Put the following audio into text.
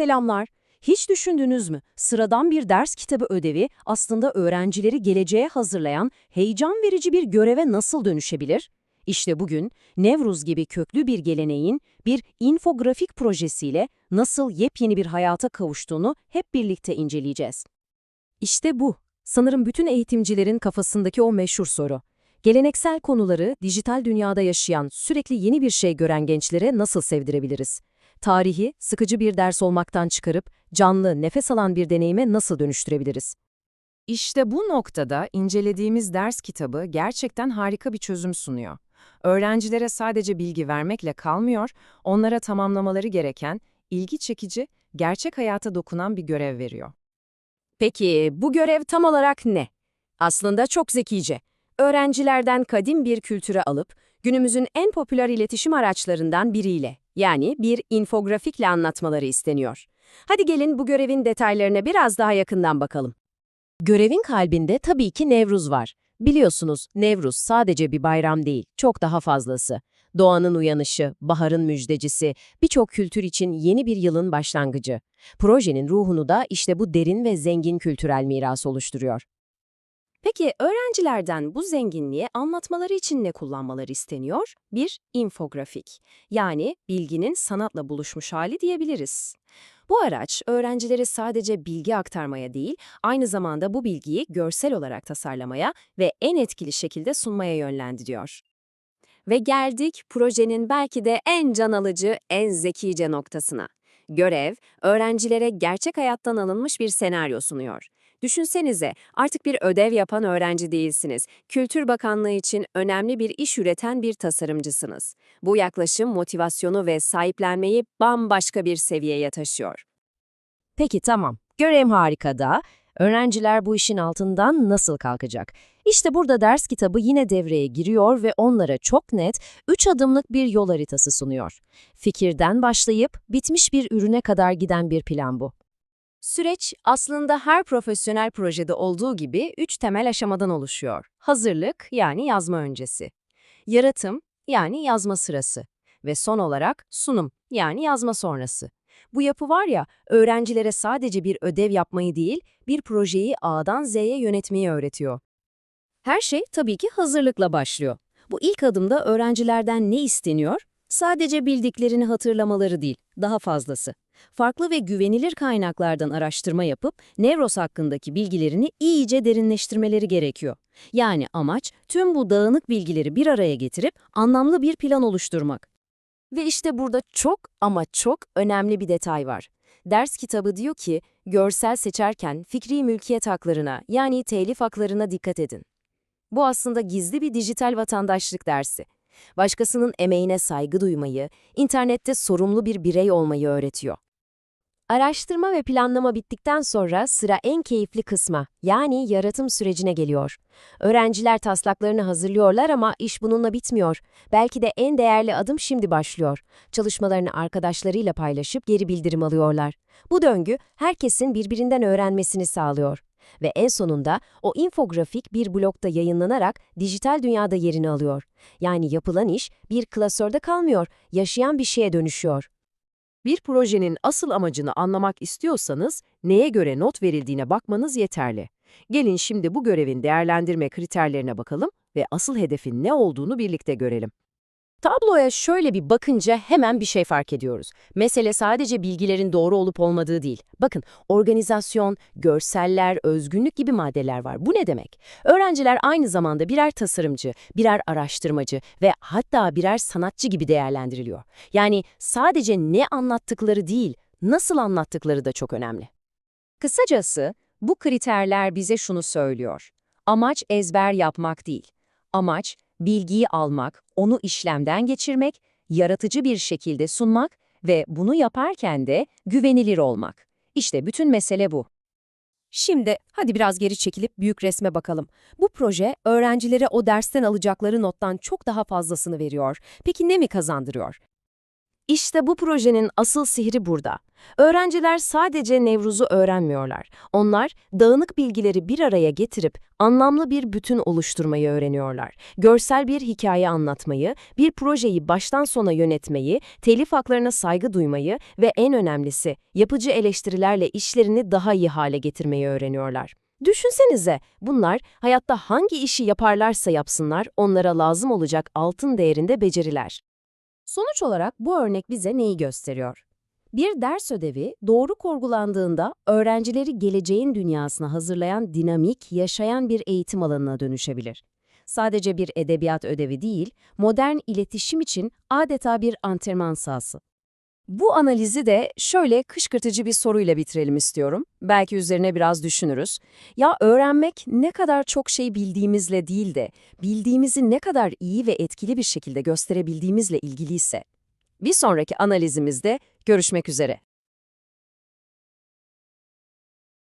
Selamlar. Hiç düşündünüz mü? Sıradan bir ders kitabı ödevi aslında öğrencileri geleceğe hazırlayan heyecan verici bir göreve nasıl dönüşebilir? İşte bugün Nevruz gibi köklü bir geleneğin bir infografik projesiyle nasıl yepyeni bir hayata kavuştuğunu hep birlikte inceleyeceğiz. İşte bu. Sanırım bütün eğitimcilerin kafasındaki o meşhur soru. Geleneksel konuları dijital dünyada yaşayan, sürekli yeni bir şey gören gençlere nasıl sevdirebiliriz? Tarihi, sıkıcı bir ders olmaktan çıkarıp canlı, nefes alan bir deneyime nasıl dönüştürebiliriz? İşte bu noktada incelediğimiz ders kitabı gerçekten harika bir çözüm sunuyor. Öğrencilere sadece bilgi vermekle kalmıyor, onlara tamamlamaları gereken, ilgi çekici, gerçek hayata dokunan bir görev veriyor. Peki bu görev tam olarak ne? Aslında çok zekice. Öğrencilerden kadim bir kültüre alıp günümüzün en popüler iletişim araçlarından biriyle, yani bir infografikle anlatmaları isteniyor. Hadi gelin bu görevin detaylarına biraz daha yakından bakalım. Görevin kalbinde tabii ki Nevruz var. Biliyorsunuz Nevruz sadece bir bayram değil, çok daha fazlası. Doğanın uyanışı, baharın müjdecisi, birçok kültür için yeni bir yılın başlangıcı. Projenin ruhunu da işte bu derin ve zengin kültürel miras oluşturuyor. Peki öğrencilerden bu zenginliği anlatmaları için ne kullanmaları isteniyor? Bir infografik. Yani bilginin sanatla buluşmuş hali diyebiliriz. Bu araç öğrencileri sadece bilgi aktarmaya değil, aynı zamanda bu bilgiyi görsel olarak tasarlamaya ve en etkili şekilde sunmaya yönlendiriyor. Ve geldik projenin belki de en can alıcı, en zekice noktasına. Görev, öğrencilere gerçek hayattan alınmış bir senaryo sunuyor. Düşünsenize, artık bir ödev yapan öğrenci değilsiniz. Kültür Bakanlığı için önemli bir iş üreten bir tasarımcısınız. Bu yaklaşım motivasyonu ve sahiplenmeyi bambaşka bir seviyeye taşıyor. Peki tamam, görev harika da öğrenciler bu işin altından nasıl kalkacak? İşte burada ders kitabı yine devreye giriyor ve onlara çok net, üç adımlık bir yol haritası sunuyor. Fikirden başlayıp bitmiş bir ürüne kadar giden bir plan bu. Süreç aslında her profesyonel projede olduğu gibi üç temel aşamadan oluşuyor. Hazırlık yani yazma öncesi, yaratım yani yazma sırası ve son olarak sunum yani yazma sonrası. Bu yapı var ya, öğrencilere sadece bir ödev yapmayı değil, bir projeyi A'dan Z'ye yönetmeyi öğretiyor. Her şey tabii ki hazırlıkla başlıyor. Bu ilk adımda öğrencilerden ne isteniyor? Sadece bildiklerini hatırlamaları değil, daha fazlası. Farklı ve güvenilir kaynaklardan araştırma yapıp Nevros hakkındaki bilgilerini iyice derinleştirmeleri gerekiyor. Yani amaç tüm bu dağınık bilgileri bir araya getirip anlamlı bir plan oluşturmak. Ve işte burada çok ama çok önemli bir detay var. Ders kitabı diyor ki, görsel seçerken fikri mülkiyet haklarına yani telif haklarına dikkat edin. Bu aslında gizli bir dijital vatandaşlık dersi. Başkasının emeğine saygı duymayı, internette sorumlu bir birey olmayı öğretiyor. Araştırma ve planlama bittikten sonra sıra en keyifli kısma, yani yaratım sürecine geliyor. Öğrenciler taslaklarını hazırlıyorlar ama iş bununla bitmiyor. Belki de en değerli adım şimdi başlıyor. Çalışmalarını arkadaşlarıyla paylaşıp geri bildirim alıyorlar. Bu döngü herkesin birbirinden öğrenmesini sağlıyor. Ve en sonunda o infografik bir blokta yayınlanarak dijital dünyada yerini alıyor. Yani yapılan iş bir klasörde kalmıyor, yaşayan bir şeye dönüşüyor. Bir projenin asıl amacını anlamak istiyorsanız neye göre not verildiğine bakmanız yeterli. Gelin şimdi bu görevin değerlendirme kriterlerine bakalım ve asıl hedefin ne olduğunu birlikte görelim. Tabloya şöyle bir bakınca hemen bir şey fark ediyoruz. Mesele sadece bilgilerin doğru olup olmadığı değil. Bakın, organizasyon, görseller, özgünlük gibi maddeler var. Bu ne demek? Öğrenciler aynı zamanda birer tasarımcı, birer araştırmacı ve hatta birer sanatçı gibi değerlendiriliyor. Yani sadece ne anlattıkları değil, nasıl anlattıkları da çok önemli. Kısacası, bu kriterler bize şunu söylüyor. Amaç ezber yapmak değil. Amaç, bilgiyi almak, onu işlemden geçirmek, yaratıcı bir şekilde sunmak ve bunu yaparken de güvenilir olmak. İşte bütün mesele bu. Şimdi hadi biraz geri çekilip büyük resme bakalım. Bu proje öğrencilere o dersten alacakları nottan çok daha fazlasını veriyor. Peki ne mi kazandırıyor? İşte bu projenin asıl sihri burada. Öğrenciler sadece Nevruz'u öğrenmiyorlar. Onlar dağınık bilgileri bir araya getirip anlamlı bir bütün oluşturmayı öğreniyorlar. Görsel bir hikaye anlatmayı, bir projeyi baştan sona yönetmeyi, telif haklarına saygı duymayı ve en önemlisi yapıcı eleştirilerle işlerini daha iyi hale getirmeyi öğreniyorlar. Düşünsenize, bunlar hayatta hangi işi yaparlarsa yapsınlar onlara lazım olacak altın değerinde beceriler. Sonuç olarak bu örnek bize neyi gösteriyor? Bir ders ödevi doğru kurgulandığında öğrencileri geleceğin dünyasına hazırlayan dinamik, yaşayan bir eğitim alanına dönüşebilir. Sadece bir edebiyat ödevi değil, modern iletişim için adeta bir antrenman sahası. Bu analizi de şöyle kışkırtıcı bir soruyla bitirelim istiyorum. Belki üzerine biraz düşünürüz. Ya öğrenmek ne kadar çok şey bildiğimizle değil de bildiğimizi ne kadar iyi ve etkili bir şekilde gösterebildiğimizle ilgiliyse. Bir sonraki analizimizde görüşmek üzere.